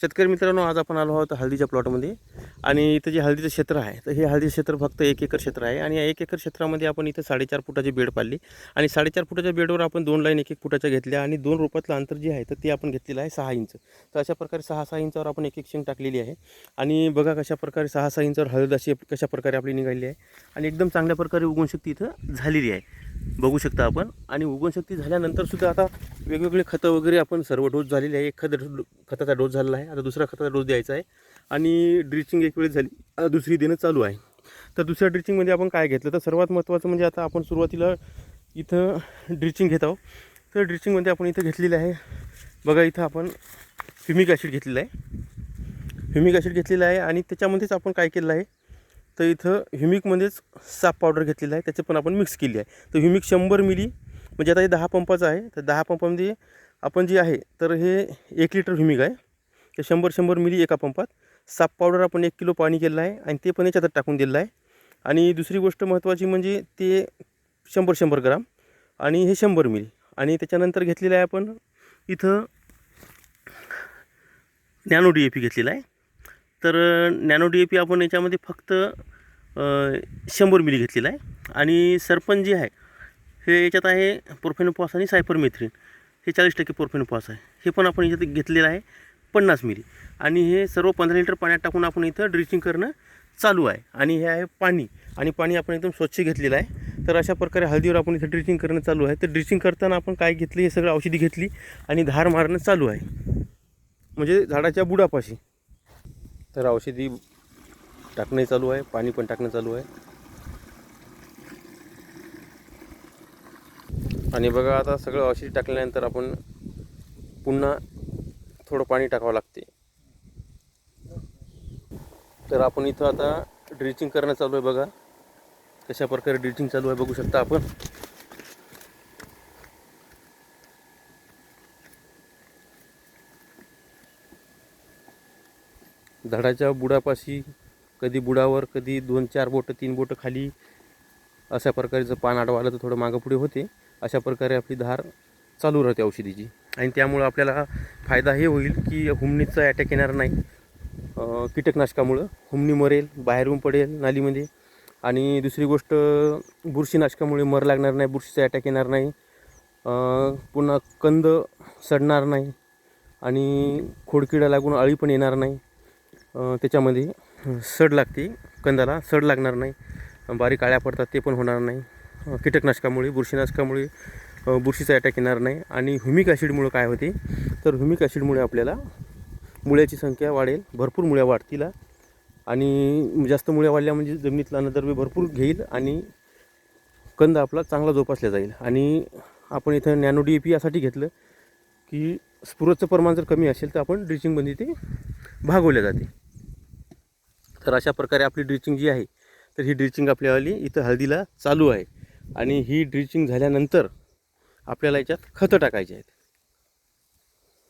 शेतकरी मित्रांनो आज आपण आलो आहोत हळदीच्या प्लॉटमध्ये. आणि इथं जे हळदीचं क्षेत्र आहे तर हे हळदीचं क्षेत्र फक्त एक एकर क्षेत्र आहे. आणि या एक एकर क्षेत्रामध्ये आपण इथं साडेचार फुटाची बेड पाडली. आणि साडेचार फुटाच्या बेडवर आपण दोन लाईन एक एक फुटाच्या घेतल्या. आणि दोन रोपातलं अंतर जे आहे तर ते आपण घेतलेलं आहे सहा इंच. तर अशा प्रकारे सहा सहा इंचावर आपण एक एक शेंग टाकलेली आहे. आणि बघा कशा प्रकारे सहा सहा इंचावर हळद अशी कशा प्रकारे आपली निघाली आहे. आणि एकदम चांगल्या प्रकारे उगवून शक्ती इथं झालेली आहे. बघू शकता आपण. आणि उगवणशक्ती झाल्यानंतर सुद्धा आता वेगवेगळे खतं वगैरे आपण सर्व डोस झालेले आहे. एक खत खताचा डोस झालेला आहे. आता दुसरा खताचा डोस द्यायचा आहे. आणि ड्रिचिंग एक वेळेस झाली आता दुसरी देणं चालू आहे. तर दुसऱ्या ड्रिचिंगमध्ये आपण काय घेतलं? तर सर्वात महत्त्वाचं म्हणजे आता आपण सुरुवातीला इथं ड्रिचिंग घेत आहोत. तर ड्रिचिंगमध्ये आपण इथं घेतलेलं आहे. बघा इथं आपण फ्युमिक ॲसिड घेतलेलं आहे. फ्युमिक ॲसिड घेतलेलं आहे आणि त्याच्यामध्येच आपण काय केलेलं आहे? तर इथं ह्युमिकमध्येच साप पावडर घेतलेला आहे. त्याचे पण आपण मिक्स केली आहे. तर ह्युमिक शंभर मिली म्हणजे आता हे दहा पंपाचं आहे. तर दहा पंपामध्ये आपण जे आहे तर हे एक लिटर ह्युमिक आहे. ते शंभर शंभर मिली एका पंपात. साप पावडर आपण एक किलो पाणी केलेलं आहे आणि ते पण याच्यात टाकून दिलेलं आहे. आणि दुसरी गोष्ट महत्त्वाची म्हणजे ते शंभर शंभर ग्राम आणि हे शंभर मिली आणि त्याच्यानंतर घेतलेलं आहे आपण इथं नॅनो डी ए पी घेतलेला आहे. तर नॅनो डी ए पी आपण याच्यामध्ये फक्त शंभर मिली घेतलेला आहे. आणि सरपंच जे आहे हे याच्यात आहे पोर्फेनोपॉस आणि सायपरमेथ्रिन. हे चाळीस टक्के पोर्फेनोपॉस आहे. हे पण आपण याच्यात घेतलेलं आहे पन्नास मिली. आणि हे सर्व पंधरा लिटर पाण्यात टाकून आपण इथं ड्रिचिंग करणं चालू आहे. आणि हे आहे पाणी. आणि पाणी आपण एकदम स्वच्छ घेतलेलं आहे. तर अशा प्रकारे हळदीवर आपण इथं ड्रिचिंग करणं चालू आहे. तर ड्रिचिंग करताना आपण काय घेतलं? हे सगळं औषधी घेतली आणि धार मारणं चालू आहे. म्हणजे झाडाच्या बुडापाशी. तर औषधी टाकणे चालू आहे पाणी पण टाकणं चालू आहे. आणि बघा आता सगळं औषधी टाकल्यानंतर आपण पुन्हा थोडं पाणी टाकावं लागते. तर आपण इथं आता ड्रिचिंग करणं चालू आहे बघा. कशा प्रकारे ड्रिचिंग चालू आहे बघू शकता आपण. झाडाच्या बुडापाशी कधी बुडावर कधी दोन चार बोटं तीन बोटं खाली अशा प्रकारे जर पान आडवालं तर थोडं मागं पुढे होते. अशा प्रकारे आपली धार चालू राहते औषधीची. आणि त्यामुळं आपल्याला फायदा हे होईल की हुमणीचा अटॅक येणार नाही. कीटकनाशकामुळं. हुमणी मरेल बाहेरून पडेल नालीमध्ये. आणि दुसरी गोष्ट बुरशीनाशकामुळे मर लागणार नाही बुरशीचा अटॅक येणार नाही. पुन्हा कंद सडणार नाही. आणि खोडकिडा लागून अळी पण येणार नाही. त्याच्यामध्ये सड लागते. कंदाला सड लागणार नाही. बारीक आळ्या पडतात ते पण होणार नाही. कीटकनाशकामुळे बुरशीनाशकामुळे बुरशीचा अटॅक येणार नाही. आणि ह्युमिक ॲसिडमुळे काय होते? तर ह्युमिक ॲसिडमुळे आपल्याला मुळ्याची संख्या वाढेल भरपूर मुळ्या वाढतील. आणि जास्त मुळ्या वाढल्या म्हणजे जमिनीतला अन्नद्रव्य भरपूर घेईल आणि कंद आपला चांगला जोपासला जाईल. आणि आपण इथं नॅनो डी ए पी यासाठी घेतलं की स्फुरदचं प्रमाण जर कमी असेल तर आपण ड्रिचिंगमध्ये ते भागवल्या जाते. तर अशा प्रकारे आपली ड्रिचिंग जी आहे तर ही ड्रिचिंग आपल्यावाली इथं हळदीला चालू आहे. आणि ही ड्रिचिंग झाल्यानंतर आपल्याला याच्यात खतं टाकायची आहेत.